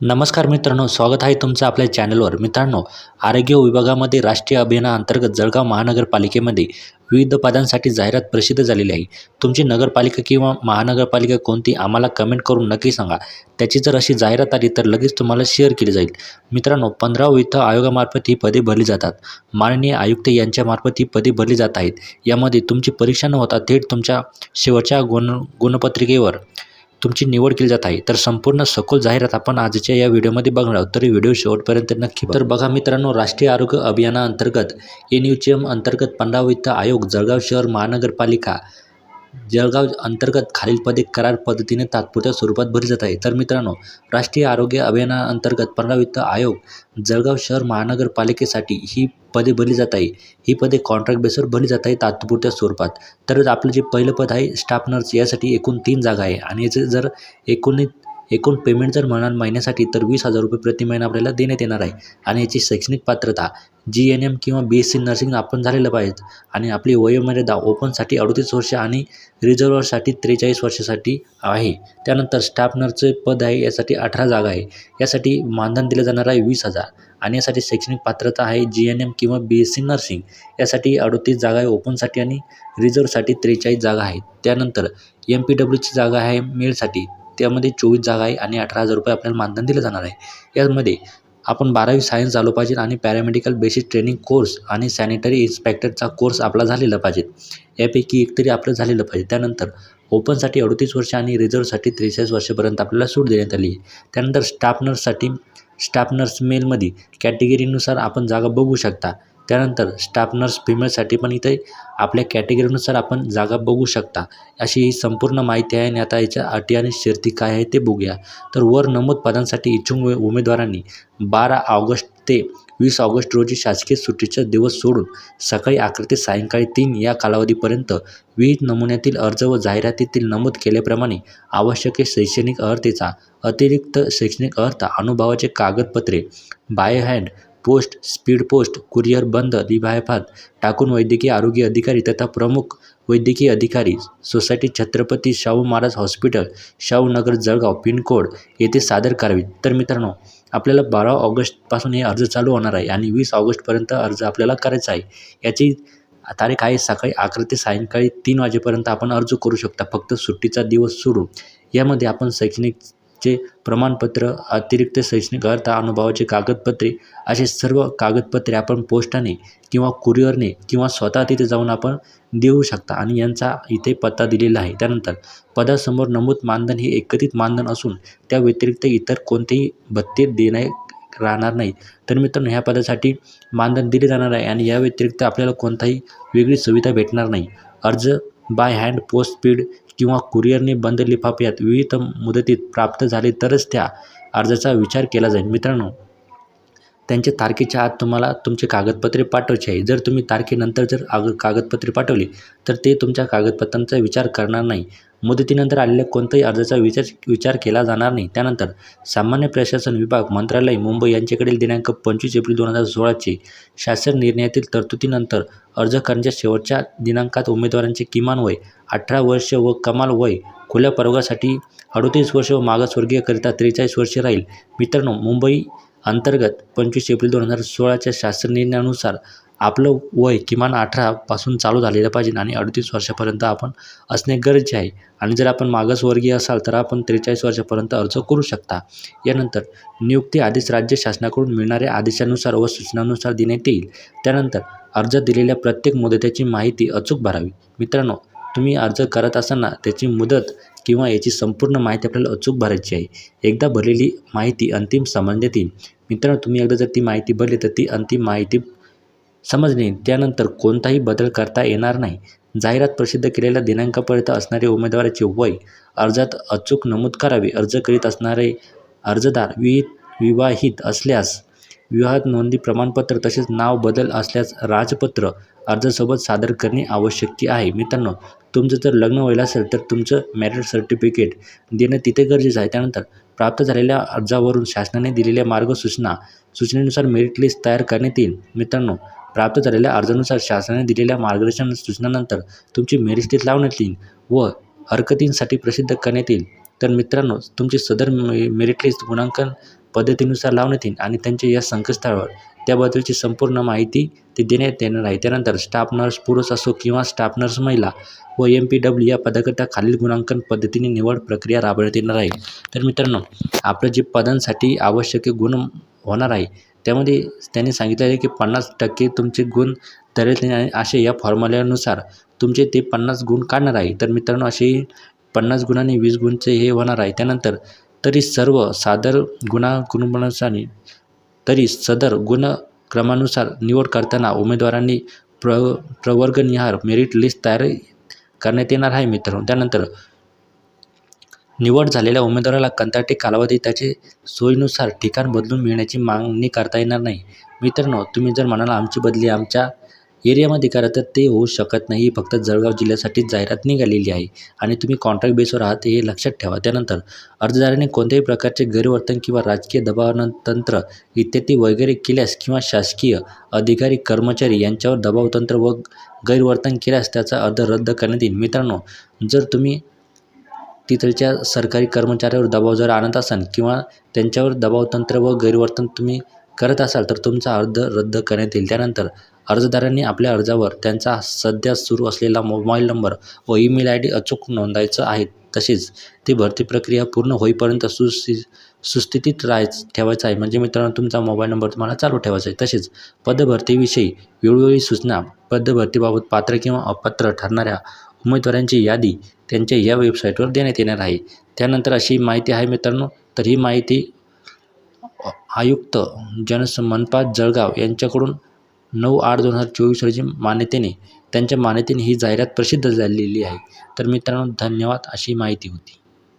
नमस्कार मित्रांनो स्वागत आहे तुमचं आपल्या चॅनलवर. मित्रांनो आरोग्य विभागामध्ये राष्ट्रीय अभियानाअंतर्गत जळगाव महानगरपालिकेमध्ये विविध पदांसाठी जाहिरात प्रसिद्ध झालेली आहे. तुमची नगरपालिका किंवा महानगरपालिका कोणती आम्हाला कमेंट करून नक्की सांगा. त्याची जर अशी जाहिरात आली तर लगेच तुम्हाला शेअर केली जाईल. मित्रांनो पंधरा वित्त आयोगामार्फत ही पदे भरली जातात. माननीय आयुक्त यांच्यामार्फत ही पदे भरली जात आहेत. यामध्ये तुमची परीक्षा न होता थेट तुमच्या शेवटच्या गुण गुणपत्रिकेवर तुमची निवड केली जात आहे तर संपूर्ण सखोल जाहिरात आपण आजच्या या व्हिडिओमध्ये बघणार आहोत. तर व्हिडिओ शेवटपर्यंत नक्की तर बघा मित्रांनो राष्ट्रीय आरोग्य अभियानाअंतर्गत एन यू ची एम अंतर्गत पंधरा वित्त आयोग जळगाव शहर महानगरपालिका जळगाव अंतर्गत खालील पदे करार पद्धतीने तात्पुरत्या स्वरूपात भरली जात आहे तर मित्रांनो राष्ट्रीय आरोग्य अभियानाअंतर्गत पंधरा वित्त आयोग जळगाव शहर महानगरपालिकेसाठी ही पदे भरली जात आहे ही पदे कॉन्ट्रॅक्ट बेसवर भरली जात आहे तात्पुरत्या स्वरूपात. तर आपलं जे पहिलं पद आहे स्टाफ नर्स यासाठी एकूण तीन जागा आहे. आणि याचे जर एकूण एकूण पेमेंट जर म्हणाल महिन्यासाठी तर वीस हजार रुपये प्रति महिना आपल्याला देण्यात येणार आहे. आणि याची शैक्षणिक पात्रता जी एन एम किंवा बी एस सी नर्सिंग आपण झालेलं पाहिजे. आणि आपली वयोमर्यादा ओपनसाठी अडतीस वर्ष आणि रिझर्वरसाठी त्रेचाळीस वर्षासाठी आहे. त्यानंतर स्टाफ नर्सचे पद आहे यासाठी अठरा जागा आहे. यासाठी मानधन दिलं जाणार आहे वीस हजार. आणि यासाठी शैक्षणिक पात्रता आहे जी एन एम किंवा बी एस सी नर्सिंग. यासाठी अडतीस जागा आहे ओपनसाठी आणि रिझर्वसाठी त्रेचाळीस जागा आहेत. त्यानंतर एम पी डब्ल्यूची जागा आहे मेलसाठी. त्यामध्ये चोवीस जागा आहे आणि अठरा हजार रुपये आपल्याला मानधन दिलं जाणार आहे. यामध्ये आपण बारावी सायन्स झालो पाहिजे आणि पॅरामेडिकल बेसिक ट्रेनिंग कोर्स आणि सॅनिटरी इन्स्पेक्टरचा कोर्स आपला झालेला पाहिजे यापैकी एक तरी आपलं झालेलं पाहिजे. त्यानंतर ओपनसाठी अडतीस वर्ष आणि रिझर्वसाठी त्रेचाळीस वर्षापर्यंत आपल्याला सूट देण्यात आली. त्यानंतर स्टाफ नर्ससाठी स्टाफ नर्स मेलमध्ये कॅटेगरीनुसार आपण जागा बघू शकता. त्यानंतर स्टाफ नर्स फिमेलसाठी पण इथे आपल्या कॅटेगरीनुसार आपण जागा बघू शकता. अशी ही संपूर्ण माहिती आहे आणि आता याच्या अटी आणि शर्ती काय आहे ते बघूया. तर वर नमूद पदांसाठी इच्छुक उमेदवारांनी बारा ऑगस्ट ते वीस ऑगस्ट रोजी शासकीय सुट्टीचा दिवस सोडून सकाळी अकरा ते सायंकाळी तीन या कालावधीपर्यंत विविध नमुन्यातील अर्ज व जाहिरातीतील नमूद केल्याप्रमाणे आवश्यक शैक्षणिक अर्हतेचा अतिरिक्त शैक्षणिक अर्हता अनुभवाचे कागदपत्रे by hand post speed post courier बंद लिफाफात टाकून वैद्यकीय आरोग्य अधिकारी तथा प्रमुख वैद्यकीय अधिकारी society Chhatrapati Shahu Maharaj hospital Shahu Nagar Jalgaon pin code येथे सादर करावे तर मित्रांनो आपल्याला बारा ऑगस्टपासून हे अर्ज चालू होणार आहे आणि वीस ऑगस्टपर्यंत अर्ज आपल्याला करायचा आहे. याची तारीख आहे सकाळी अकरा ते सायंकाळी तीन वाजेपर्यंत आपण अर्ज करू शकता. फक्त सुट्टीचा दिवस सोडून यामध्ये आपण शैक्षणिक चे प्रमाणपत्र अतिरिक्त शैक्षणिक अर्थ अनुभवाचे कागदपत्रे असे सर्व कागदपत्रे आपण पोस्टाने किंवा कुरिअरने किंवा स्वतः तिथे जाऊन आपण देऊ शकता आणि यांचा इथे पत्ता दिलेला आहे. त्यानंतर पदासमोर नमूद मानधन हे एकत्रित मानधन असून त्या व्यतिरिक्त इतर कोणतेही भत्ते देणे राहणार नाही. तर मित्रांनो ह्या पदासाठी मानधन दिले जाणार आहे आणि या व्यतिरिक्त आपल्याला कोणताही वेगळी सुविधा भेटणार नाही. अर्ज बाय हँड पोस्ट स्पीड किंवा कुरिअरने बंद लिफाफ्यात विविध मुदतीत प्राप्त झाले तरच त्या अर्जाचा विचार केला जाईल. मित्रांनो त्यांच्या तारखेच्या आत तुम्हाला तुमचे कागदपत्रे पाठवायचे आहे. जर तुम्ही तारखेनंतर जर आग कागदपत्रे पाठवली तर ते तुमच्या कागदपत्रांचा विचार करणार नाही. मुदतीनंतर आलेल्या कोणत्याही अर्जाचा विचार विचार केला जाणार नाही. त्यानंतर सामान्य प्रशासन विभाग मंत्रालय मुंबई यांच्याकडील दिनांक पंचवीस एप्रिल दोन हजार सोळाचे शासन निर्णयातील तरतुदीनंतर अर्ज करण्याच्या शेवटच्या दिनांकात उमेदवारांचे किमान वय अठरा वर्ष व कमाल वय खुल्या प्रवर्गासाठी अडोतीस वर्ष व मागासवर्गीयकरिता त्रेचाळीस वर्षे राहील. मित्रांनो मुंबई अंतर्गत पंचवीस एप्रिल दोन हजार सोळाच्या शासन निर्णयानुसार आपलं वय किमान अठरापासून चालू झालेलं पाहिजे आणि अडतीस वर्षापर्यंत आपण असणे गरजेचे आहे. आणि जर आपण मागासवर्गीय असाल तर आपण त्रेचाळीस वर्षापर्यंत अर्ज करू शकता. यानंतर नियुक्ती आदेश राज्य शासनाकडून मिळणाऱ्या आदेशानुसार व सूचनानुसार देण्यात येईल. त्यानंतर अर्ज दिलेल्या प्रत्येक मुदत्याची माहिती अचूक भरावी. मित्रांनो तुम्ही अर्ज करत असताना त्याची मुदत किंवा याची संपूर्ण माहिती आपल्याला अचूक भरायची आहे. एकदा भरलेली माहिती अंतिम समजण्यात येईल मित्रांनो तुम्ही एकदा जर ती माहिती भरली तर ती अंतिम माहिती समजणे त्यानंतर कोणताही बदल करता येणार नाही. जाहिरात प्रसिद्ध केलेल्या दिनांकापर्यंत असणारे उमेदवाराचे वय अर्जात अचूक नमूद करावे अर्ज करीत असणारे अर्जदार वि विवाहित असल्यास विवाहात नोंदी प्रमाणपत्र तसेच नाव बदल असल्यास राजपत्र अर्जासोबत सादर करणे आवश्यक आहे. मित्रांनो तुमचं जर लग्न व्हायला असेल तर तुमचं मॅरिड सर्टिफिकेट देणं तिथे गरजेचं आहे. त्यानंतर प्राप्त झालेल्या अर्जावरून शासनाने दिलेल्या मार्गसूचना सूचनेनुसार मेरिट लिस्ट तयार करण्यात येईल. मित्रांनो प्राप्त झालेल्या अर्जानुसार शासनाने दिलेल्या मार्गदर्शन सूचनानंतर तुमची मेरिट लिस्ट लावण्यात येईल व हरकतींसाठी प्रसिद्ध करण्यात येईल. तर मित्रांनो तुमची सदर मे मेरिट लिस्ट गुणांकन पद्धतीनुसार लावण्यात येईल आणि त्यांच्या या संकेतस्थळावर त्याबद्दलची संपूर्ण माहिती ते देण्यात येणार आहे. त्यानंतर स्टाफ नर्स पुरुष असो किंवा स्टाफ नर्स महिला व एम पी डब्ल्यू या पदाकरता खालील गुणांकन पद्धतीने निवड प्रक्रिया राबवण्यात येणार आहे. तर मित्रांनो आपलं जे पदांसाठी आवश्यक गुण होणार आहे त्यामध्ये त्यांनी सांगितले आहे की पन्नास टक्के तुमचे गुण धरले आणि असे या फॉर्म्युल्यानुसार तुमचे ते पन्नास गुण काढणार आहे. तर मित्रांनो असे पन्नास गुणांनी वीस गुणचे हे होणार आहे. त्यानंतर तरी सर्व सादर गुणानुसार तरी सदर गुणक्रमानुसार निवड करताना उमेदवारांनी प्र प्रवर्गनिहार मेरिट लिस्ट तयार करण्यात येणार आहे मित्रांनो. त्यानंतर निवड झालेल्या उमेदवाराला कंत्राटी कालावधी त्याचे सोयीनुसार ठिकाण बदलून मिळण्याची मागणी करता येणार नाही. मित्रांनो तुम्ही जर म्हणाला आमची बदली आमच्या एरियामध्ये करा तर ते होऊ शकत नाही. ही फक्त जळगाव जिल्ह्यासाठी जाहिरात निघालेली आहे. आणि तुम्ही कॉन्ट्रॅक्ट बेसवर आहात हे लक्षात ठेवा. त्यानंतर अर्जदाराने कोणत्याही प्रकारचे गैरवर्तन किंवा राजकीय दबावतंत्र इत्यादी वगैरे केल्यास किंवा शासकीय अधिकारी कर्मचारी यांच्यावर दबावतंत्र व गैरवर्तन केल्यास त्याचा अर्ज रद्द करण्यात येईल. मित्रांनो जर तुम्ही तिथलच्या सरकारी कर्मचाऱ्यावर दबाव जर आणत असाल किंवा त्यांच्यावर दबावतंत्र व गैरवर्तन तुम्ही करत असाल तर तुमचा अर्ज रद्द करण्यात येईल. त्यानंतर अर्जदारांनी आपल्या अर्जावर त्यांचा सध्या सुरू असलेला मोबाईल नंबर व ईमेल आय डी अचूक नोंदायचं आहे. तसेच ती भरती प्रक्रिया पूर्ण होईपर्यंत सुस्थि सुस्थितीत राहायच ठेवायचं आहे. म्हणजे मित्रांनो तुमचा मोबाईल नंबर तुम्हाला चालू ठेवायचा आहे. तसेच पदभरतीविषयी वेळोवेळी सूचना पदभरतीबाबत पात्र किंवा अपात्र ठरणाऱ्या उमेदवारांची यादी त्यांच्या या वेबसाईटवर देण्यात येणार आहे. त्यानंतर अशी माहिती आहे मित्रांनो तर ही माहिती आयुक्त जनस मनपा जळगाव यांच्याकडून नऊ आठ दोन हजार चोवीस रोजी मान्यतेने त्यांच्या मान्यतेने ही जाहिरात प्रसिद्ध झालेली आहे. तर मित्रांनो धन्यवाद. अशी माहिती होती.